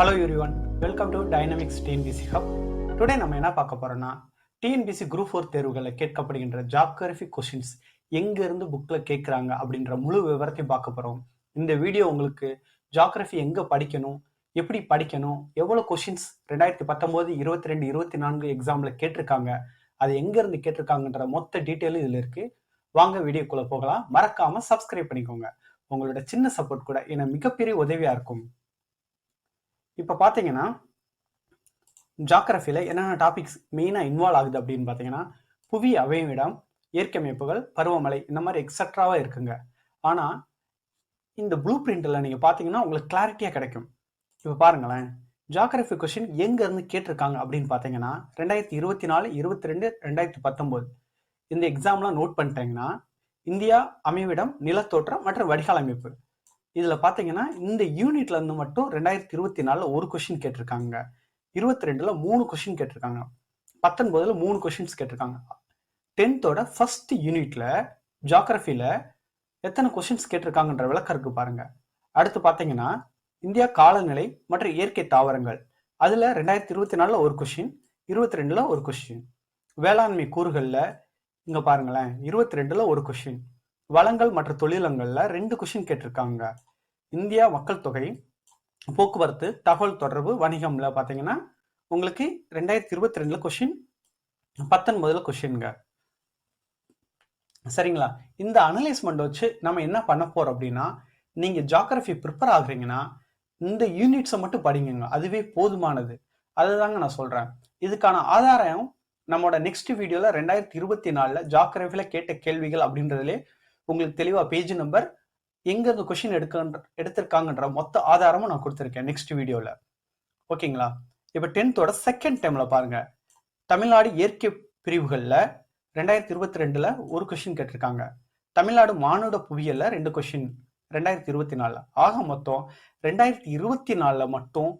Hello everyone welcome to Dynamics TNPSC hub today நம்ம என்ன பார்க்க போறோம்னா டிஎன்பிசி குரூப் ஃபோர் தேர்வுகளில் கேட்கப்படுகின்ற ஜாக்ரஃபி கொஷின்ஸ் எங்கேருந்து புக்கில் கேட்குறாங்க அப்படின்ற முழு விவரத்தையும் பார்க்க போகிறோம் இந்த வீடியோ உங்களுக்கு ஜாக்ரஃபி எங்கே படிக்கணும் எப்படி படிக்கணும் எவ்வளோ கொஷின்ஸ் ரெண்டாயிரத்தி பத்தொம்போது இருபத்தி ரெண்டு இருபத்தி நான்கு எக்ஸாமில் கேட்டிருக்காங்க அது எங்கேருந்து கேட்டிருக்காங்கன்ற மொத்த டீட்டெயிலும் இதில் இருக்குது வாங்க வீடியோக்குள்ளே போகலாம். மறக்காமல் சப்ஸ்கிரைப் பண்ணிக்கோங்க. உங்களோட சின்ன சப்போர்ட் கூட என மிகப்பெரிய உதவியாக இருக்கும். இப்போ பார்த்தீங்கன்னா ஜாகிரஃபியில் என்னென்ன டாபிக்ஸ் மெயினாக இன்வால்வ் ஆகுது அப்படின்னு பார்த்தீங்கன்னா புவி அவையிடம் இயற்கை அமைப்புகள் பருவமழை இந்த மாதிரி எக்ஸட்ராவாக இருக்குங்க. ஆனால் இந்த ப்ளூ பிரிண்டில் நீங்கள் பார்த்தீங்கன்னா உங்களுக்கு கிளாரிட்டியாக கிடைக்கும். இப்போ பாருங்களேன் ஜாகிரஃபி கொஷின் எங்கேருந்து கேட்டிருக்காங்க அப்படின்னு பார்த்தீங்கன்னா ரெண்டாயிரத்தி இருபத்தி நாலு இருபத்தி ரெண்டு ரெண்டாயிரத்தி பத்தொம்போது இந்த எக்ஸாம்லாம் நோட் பண்ணிட்டீங்கன்னா இந்தியா அமைவிடம் நிலத்தோற்றம் மற்றும் வடிகால் அமைப்பு. இதில் பார்த்தீங்கன்னா இந்த யூனிட்லேருந்து மட்டும் ரெண்டாயிரத்தி இருபத்தி நாலில் ஒரு கொஷின் கேட்டிருக்காங்க. இருபத்தி ரெண்டில் மூணு கொஷின் கேட்டிருக்காங்க. பத்தொன்பதில் மூணு கொஷின்ஸ் கேட்டிருக்காங்க. டென்த்தோட ஃபர்ஸ்ட் யூனிட்டில் ஜாகிரஃபியில் எத்தனை கொஷின்ஸ் கேட்டிருக்காங்கன்ற விளக்கம் இருக்குது பாருங்கள் அடுத்து பார்த்தீங்கன்னா இந்தியா காலநிலை மற்றும் இயற்கை தாவரங்கள். அதில் ரெண்டாயிரத்தி இருபத்தி நாலில் ஒரு கொஷின் இருபத்தி ரெண்டில் ஒரு கொஷின் வேளாண்மை கூறுகளில் இங்கே பாருங்களேன் இருபத்தி ரெண்டில் ஒரு கொஷின் வளங்கள் மற்றும் தொழிலங்களில் ரெண்டு கொஷின் கேட்டிருக்காங்க. இந்தியா மக்கள் தொகை போக்குவரத்து தகவல் தொடர்பு வணிகம்ல பார்த்தீங்கன்னா உங்களுக்கு ரெண்டாயிரத்தி இருபத்தி ரெண்டுல கொஷின் பத்தொன்பதுல கொஷின்ங்க சரிங்களா? இந்த அனலைஸ்மெண்ட் வச்சு நம்ம என்ன பண்ண போறோம் அப்படின்னா நீங்க ஜாகிரபி ப்ரிப்பேர் ஆகுறீங்கன்னா இந்த யூனிட்ஸை மட்டும் படிங்க அதுவே போதுமானது. அதுதாங்க நான் சொல்றேன். இதுக்கான ஆதாரம் நம்மளோட நெக்ஸ்ட் வீடியோல ரெண்டாயிரத்தி இருபத்தி நாலுல ஜாகிரபில கேட்ட கேள்விகள் அப்படின்றதுலே உங்களுக்கு தெளிவா பேஜ் நம்பர் எங்க இருந்து கொஸ்டின் எடுத்திருக்காங்கன்ற மொத்த ஆதாரமும் நான் கொடுத்துருக்கேன் நெக்ஸ்ட் வீடியோல ஓகேங்களா இப்போ டென்த்தோட செகண்ட் டைம்ல பாருங்க. தமிழ்நாடு இயற்கை பிரிவுகளில் ரெண்டாயிரத்தி இருபத்தி ரெண்டுல ஒரு கொஷின் கேட்டிருக்காங்க. தமிழ்நாடு மானுட புவியியல்ல ரெண்டு கொஷின் ரெண்டாயிரத்தி இருபத்தி நாலுல. ஆக மொத்தம் ரெண்டாயிரத்தி இருபத்தி நாலுல மட்டும்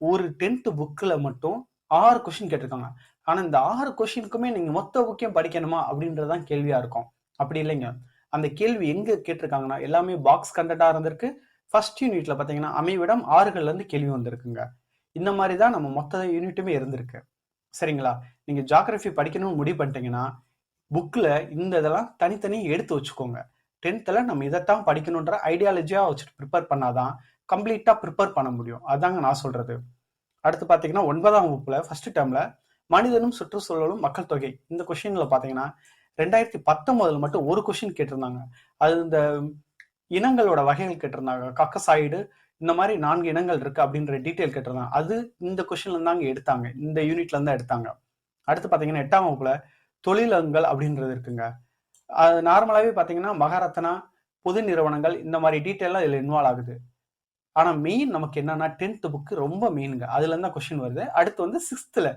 ஒரு டென்த் புக்கில் மட்டும் ஆறு கொஷின் கேட்டிருக்காங்க. ஆனால் இந்த ஆறு கொஷினுக்குமே நீங்கள் மொத்த புக்கையும் படிக்கணுமா அப்படின்றதான் கேள்வியாக இருக்கும். அப்படி இல்லைங்க. அந்த கேள்வி எங்க கேட்டிருக்காங்கன்னா எல்லாமே பாக்ஸ் கண்டடா இருந்திருக்கு. ஃபர்ஸ்ட் யூனிட்ல பாத்தீங்கன்னா அமைவிடம் ஆறுகள்ல இருந்து கேள்வி வந்திருக்குங்க. இந்த மாதிரி தான் நம்ம மொத்த யூனிட்டுமே இருந்திருக்கு. சரிங்களா? நீங்க ஜாகிரபி படிக்கணும்னு முடிவு பண்ணிட்டீங்கன்னா புக்ல இந்த இதெல்லாம் தனித்தனி எடுத்து வச்சுக்கோங்க. டென்த்தில் நம்ம இதைத்தான் படிக்கணுன்ற ஐடியாலஜியாக வச்சுட்டு ப்ரிப்பேர் பண்ணாதான் கம்ப்ளீட்டாக ப்ரிப்பேர் பண்ண முடியும். அதாங்க நான் சொல்கிறது அடுத்து பார்த்தீங்கன்னா ஒன்பதாம் வகுப்பில் ஃபஸ்ட்டு டேர்மில் மனிதனும் சுற்றுச்சூழலும் மக்கள் தொகை. இந்த கொஷினில் பார்த்தீங்கன்னா ரெண்டாயிரத்தி பத்தொன்பதுல மட்டும் ஒரு கொஷின் கேட்டிருந்தாங்க. அது இந்த இனங்களோட வகைகள் கேட்டிருந்தாங்க. கக்கசாயிடு இந்த மாதிரி நான்கு இனங்கள் இருக்கு அப்படின்ற டீட்டெயில் கேட்டிருந்தாங்க. அது இந்த கொஷின்ல இருந்தாங்க எடுத்தாங்க. இந்த யூனிட்ல இருந்தா எடுத்தாங்க. அடுத்து பாத்தீங்கன்னா எட்டாம் வகுப்புல தொழிலகங்கள் அப்படின்றது இருக்குங்க. அது நார்மலாவே பாத்தீங்கன்னா மகாரத்னா பொது நிறுவனங்கள் இந்த மாதிரி டீட்டெயிலாம் இதுல இன்வால்வ் ஆகுது. ஆனா மெயின் நமக்கு என்னன்னா டென்த் புக்கு ரொம்ப மெயினுங்க அதுல இருந்தா கொஸ்டின் வருது. அடுத்து வந்து சிக்ஸ்த்தில்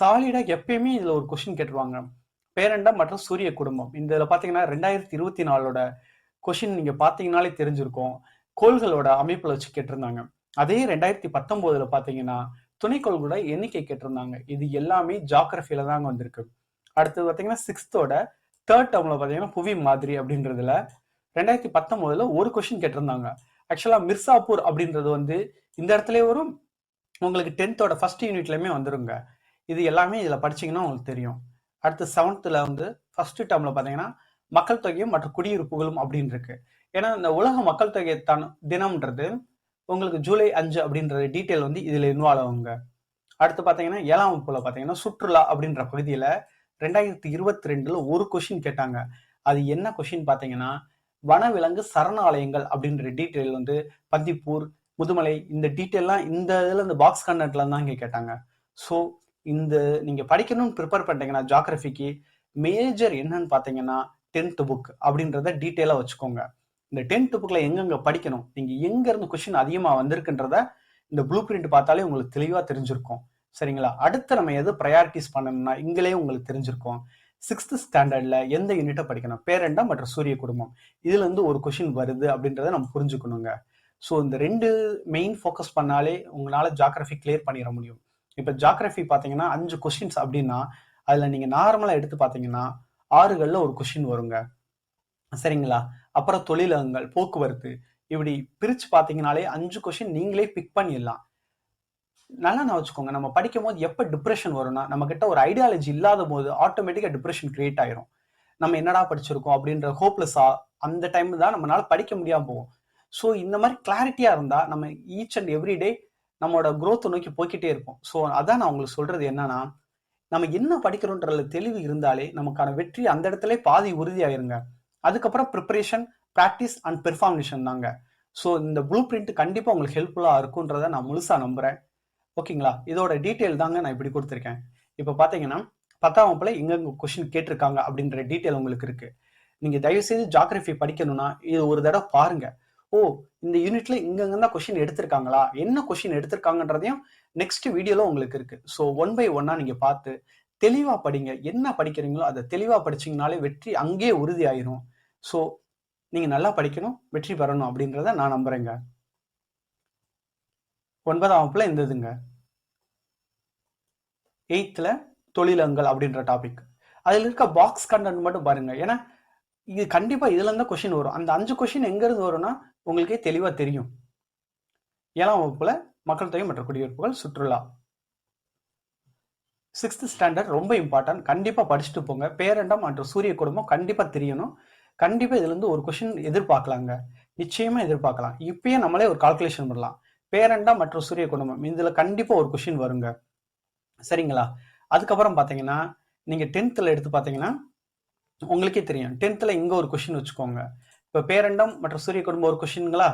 சாலிடா எப்பயுமே இதுல ஒரு கொஸ்டின் கேட்டுருவாங்க. பேரண்டம் மற்றும் சூரிய குடும்பம். இந்த இதில் பார்த்தீங்கன்னா ரெண்டாயிரத்தி இருபத்தி நாலோட கொஷின் நீங்கள் பார்த்தீங்கனாலே தெரிஞ்சிருக்கும். கோள்களோட அமைப்பில் வச்சு கேட்டிருந்தாங்க. அதே ரெண்டாயிரத்தி பத்தொம்போதில் பார்த்தீங்கன்னா துணைக்கோள்களோட எண்ணிக்கை கேட்டிருந்தாங்க. இது எல்லாமே ஜாகிரஃபியில தாங்க வந்திருக்கு. அடுத்து பார்த்தீங்கன்னா சிக்ஸ்த்தோட தேர்ட் டேர்மில் பார்த்தீங்கன்னா புவி மாதிரி அப்படின்றதுல ரெண்டாயிரத்தி பத்தொம்போதில் ஒரு கொஷின் கேட்டிருந்தாங்க. ஆக்சுவலாக மிர்சாப்பூர் அப்படின்றது வந்து இந்த இடத்துல வரும். உங்களுக்கு டென்த்தோட ஃபர்ஸ்ட் யூனிட்லேயுமே வந்துருங்க. இது எல்லாமே இதில் படிச்சீங்கன்னா உங்களுக்கு தெரியும். அடுத்து செவன்த்தில் வந்து ஃபர்ஸ்ட் டேர்மில் பார்த்தீங்கன்னா மக்கள் தொகையும் மற்றும் குடியிருப்புகளும் அப்படின்னு இருக்கு ஏன்னா இந்த உலக மக்கள் தொகை தன் தினம்ன்றது உங்களுக்கு ஜூலை அஞ்சு அப்படின்ற டீட்டெயில் வந்து இதில் இன்வால்வ் ஆகுங்க. அடுத்து பார்த்தீங்கன்னா ஏழாம் வகுப்புல பார்த்தீங்கன்னா சுற்றுலா அப்படின்ற பகுதியில் ரெண்டாயிரத்தி இருபத்தி ரெண்டில் ஒரு கொஷின் கேட்டாங்க. அது என்ன கொஷின் பார்த்தீங்கன்னா வனவிலங்கு சரணாலயங்கள் அப்படின்ற டீட்டெயில் வந்து பந்திப்பூர் முதுமலை இந்த டீட்டெயிலாம் இந்த இதில் இந்த பாக்ஸ் கண்டென்ட்ல தான் இங்கே கேட்டாங்க. ஸோ இந்த நீங்க படிக்கணும்னு ப்ரிப்பேர் பண்ணிட்டீங்கன்னா ஜாகிரபிக்கு மேஜர் என்னன்னு பார்த்தீங்கன்னா டென்த் புக் அப்படின்றத டீட்டெயிலாக வச்சுக்கோங்க. இந்த டென்த் புக்ல எங்கெங்க படிக்கணும் நீங்க எங்க இருந்து கொஸ்டின் அதிகமாக வந்திருக்குன்றத இந்த ப்ளூ பிரிண்ட் பார்த்தாலே உங்களுக்கு தெளிவாக தெரிஞ்சிருக்கும். சரிங்களா? அடுத்து நம்ம எது ப்ரையாரிட்டிஸ் பண்ணணும்னா இங்களே உங்களுக்கு தெரிஞ்சிருக்கும். சிக்ஸ்த் ஸ்டாண்டர்டில் எந்த யூனிட்டை படிக்கணும்? பேரண்டா மற்றும் சூரிய குடும்பம். இதுலேருந்து ஒரு கொஷின் வருது அப்படின்றத நம்ம புரிஞ்சுக்கணுங்க. ஸோ இந்த ரெண்டு மெயின் ஃபோக்கஸ் பண்ணாலே உங்களால் ஜாகிரஃபி கிளியர் பண்ணிட முடியும். இப்போ ஜாகிரபி பார்த்தீங்கன்னா அஞ்சு கொஷின்ஸ் அப்படின்னா அதில் நீங்கள் நார்மலாக எடுத்து பார்த்தீங்கன்னா ஆறுகளில் ஒரு கொஷின் வருங்க. சரிங்களா? அப்புறம் தொழிலகங்கள் போக்குவரத்து இப்படி பிரித்து பார்த்தீங்கனாலே அஞ்சு கொஷின் நீங்களே பிக் பண்ணிடலாம். நல்லா நான் வச்சுக்கோங்க நம்ம படிக்கும் போது எப்போ டிப்ரெஷன் வரும்னா நம்ம கிட்ட ஒரு ஐடியாலஜி இல்லாத போது ஆட்டோமேட்டிக்காக டிப்ரெஷன் கிரியேட் ஆயிரும். நம்ம என்னடா படிச்சிருக்கோம் அப்படின்ற ஹோப்லெஸ்ஸா அந்த டைம் தான் நம்மளால படிக்க முடியாமல் போகும். ஸோ இந்த மாதிரி கிளாரிட்டியாக இருந்தால் நம்ம ஈச் அண்ட் எவ்ரி டே நம்மளோட குரோத்தை நோக்கி போய்கிட்டே இருப்போம். ஸோ அதான் நான் உங்களுக்கு சொல்றது என்னன்னா நம்ம என்ன படிக்கிறோன்றதுல தெளிவு இருந்தாலே நமக்கான வெற்றி அந்த இடத்துல பாதி உறுதியாயிருங்க. அதுக்கப்புறம் ப்ரிப்பரேஷன் ப்ராக்டிஸ் அண்ட் பெர்ஃபார்மேஷன் தாங்க. ஸோ இந்த ப்ளூ பிரிண்ட் கண்டிப்பாக உங்களுக்கு ஹெல்ப்ஃபுல்லாக இருக்குன்றதை நான் முழுசாக நம்புகிறேன் ஓகேங்களா? இதோட டீட்டெயில் தாங்க நான் இப்படி கொடுத்துருக்கேன். இப்போ பார்த்தீங்கன்னா பத்தாம் வகுப்பில் எங்கெங்க கொஷின் கேட்டிருக்காங்க அப்படின்ற டீட்டெயில் உங்களுக்கு இருக்குது நீங்கள் தயவு செய்து படிக்கணும்னா இது ஒரு தடவை பாருங்கள் ஓ இந்த யூனிட்ல இங்கங்க தான் கொஷின் எடுத்திருக்காங்களா? என்ன கொஷின் எடுத்திருக்காங்கன்றதையும் நெக்ஸ்ட் வீடியோல உங்களுக்கு இருக்கு. ஸோ ஒன் பை ஒன்னா நீங்க பார்த்து தெளிவா படிங்க. என்ன படிக்கிறீங்களோ அதை தெளிவா படிச்சீங்கனாலே வெற்றி அங்கேயே உறுதி ஆயிரும் ஸோ நீங்க நல்லா படிக்கணும் வெற்றி பெறணும் அப்படின்றத நான் நம்புறேங்க. ஒன்பதாம் வகுப்புல இந்த இதுங்க. எயித்துல தொழிலங்கள் அப்படின்ற டாபிக் அதில் இருக்க பாக்ஸ் கண்டென்ட் மட்டும் பாருங்க. ஏன்னா இது கண்டிப்பா இதுல இருந்தா கொஷின் வரும். அந்த அஞ்சு கொஷின் எங்க இருந்து வரும்னா உங்களுக்கே தெளிவா தெரியும். ஏழாம் வகுப்புல மக்கள் தொகை மற்றும் குடியிருப்புகள் சுற்றுலா. சிக்ஸ்த் ஸ்டாண்டர்ட் ரொம்ப இம்பார்ட்டன்ட் கண்டிப்பா படிச்சுட்டு போங்க. பேரண்டம் மற்றும் சூரிய குடும்பம் கண்டிப்பா தெரியணும். கண்டிப்பா இதுல இருந்து ஒரு கொஷின் எதிர்பார்க்கலாங்க. நிச்சயமா எதிர்பார்க்கலாம். இப்பயே நம்மளே ஒரு கால்குலேஷன் பண்ணலாம். பேரண்டம் மற்றும் சூரிய குடும்பம் இதுல கண்டிப்பா ஒரு கொஷின் வருங்க. சரிங்களா? அதுக்கப்புறம் பாத்தீங்கன்னா நீங்க டென்த்ல எடுத்து பாத்தீங்கன்னா உங்களுக்கே தெரியும். டென்த்தில் இங்கே ஒரு கொஷின் வச்சுக்கோங்க. இப்போ பேரண்டம் மற்றும் சூரிய குடும்பம் ஒரு கொஷின்களா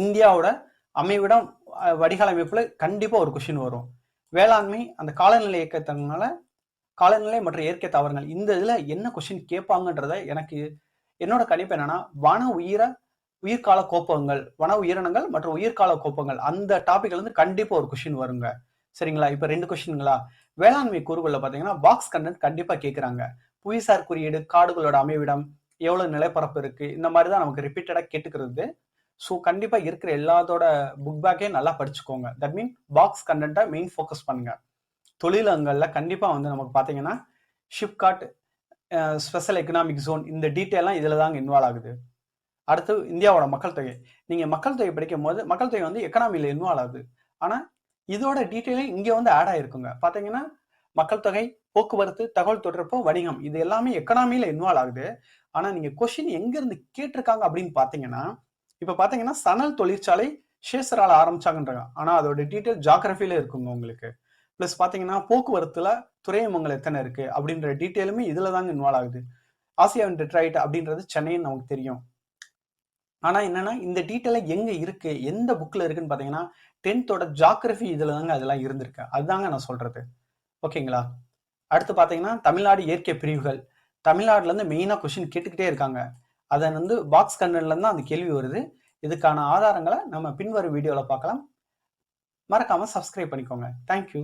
இந்தியாவோட அமைவிடம் வடிகால் அமைப்பில் கண்டிப்பாக ஒரு கொஷின் வரும். வேளாண்மை அந்த காலநிலை இயக்கத்தினால காலநிலை மற்றும் இயற்கை தாவரங்கள் இந்த இதில் என்ன கொஷின் கேட்பாங்கன்றத எனக்கு என்னோட கணிப்பு என்னன்னா வன உயிர உயிர்கால கோப்பகங்கள் வன உயிரினங்கள் மற்றும் உயிர்கால கோப்பகங்கள் அந்த டாபிக்ல இருந்து கண்டிப்பா ஒரு கொஷின் வருங்க. சரிங்களா? இப்ப ரெண்டு கொஷின்களா வேளாண்மை கூறுகளில் பார்த்தீங்கன்னா பாக்ஸ் கண்டென்ட் கண்டிப்பா கேட்குறாங்க புவிசார் குறியீடு காடுகளோட அமைவிடம் எவ்வளவு நிலப்பரப்பு இருக்கு? இந்த மாதிரி தான் நமக்கு ரிப்பீட்டடா கேட்டுக்கிறது. ஸோ கண்டிப்பா இருக்கிற எல்லாத்தோட புக் பேக்கே நல்லா படிச்சுக்கோங்க. தட் மீன் பாக்ஸ் கண்டென்ட்டை மெயின் ஃபோக்கஸ் பண்ணுங்க. தொழிலங்கள்ல கண்டிப்பா வந்து நமக்கு பாத்தீங்கன்னா ஷிப்காட் ஸ்பெஷல் எக்கனாமிக் ஜோன் இந்த டீட்டெயிலாம் இதில் தாங்க இன்வால்வ் ஆகுது. அடுத்து இந்தியாவோட மக்கள் தொகை. நீங்க மக்கள் தொகை படிக்கும் போது மக்கள் தொகை வந்து எக்கனாமியில் இன்வால்வ் ஆகுது. ஆனா இதோட டீட்டெயிலும் இங்கே வந்து ஆட் ஆயிருக்குங்க. பாத்தீங்கன்னா மக்கள் தொகை போக்குவரத்து தகவல் தொடர்பு வணிகம் இது எல்லாமே எக்கனாமியில இன்வால்வ் ஆகுது. ஆனா நீங்க கொஸ்டின் எங்க இருந்து கேட்டிருக்காங்க அப்படின்னு பாத்தீங்கன்னா இப்ப பாத்தீங்கன்னா சணல் தொழிற்சாலை ஷேசரால ஆரம்பிச்சாங்கன்றாங்க. ஆனா அதோட டீட்டெயில் ஜாகிரபில இருக்குங்க உங்களுக்கு. பிளஸ் பாத்தீங்கன்னா போக்குவரத்துல துறைமுகங்கள் எத்தனை இருக்கு அப்படின்ற டீட்டெயிலுமே இதுல தாங்க இன்வால்வ் ஆகுது. ஆசியாவின் டெட்ராய்ட் அப்படின்றது சென்னைன்னு நமக்கு தெரியும். ஆனா என்னன்னா இந்த டீட்டெயில எங்க இருக்கு எந்த புக்ல இருக்குன்னு பாத்தீங்கன்னா டென்த்தோட ஜாகிரபி இதுல தாங்க அதெல்லாம் இருந்திருக்கு. அதுதாங்க நான் சொல்றது. ஓகேங்களா? அடுத்து பார்த்தீங்கன்னா தமிழ்நாடு இயற்கை பிரிவுகள். தமிழ்நாட்டிலேருந்து மெயினாக கொஷின் கேட்டுக்கிட்டே இருக்காங்க. அதை வந்து பாக்ஸ் கண்டென்ட்ல தான் அந்த கேள்வி வருது. இதுக்கான ஆதாரங்களை நம்ம பின்வரும் வீடியோவில் பார்க்கலாம். மறக்காமல் சப்ஸ்கிரைப் பண்ணிக்கோங்க. தேங்க்யூ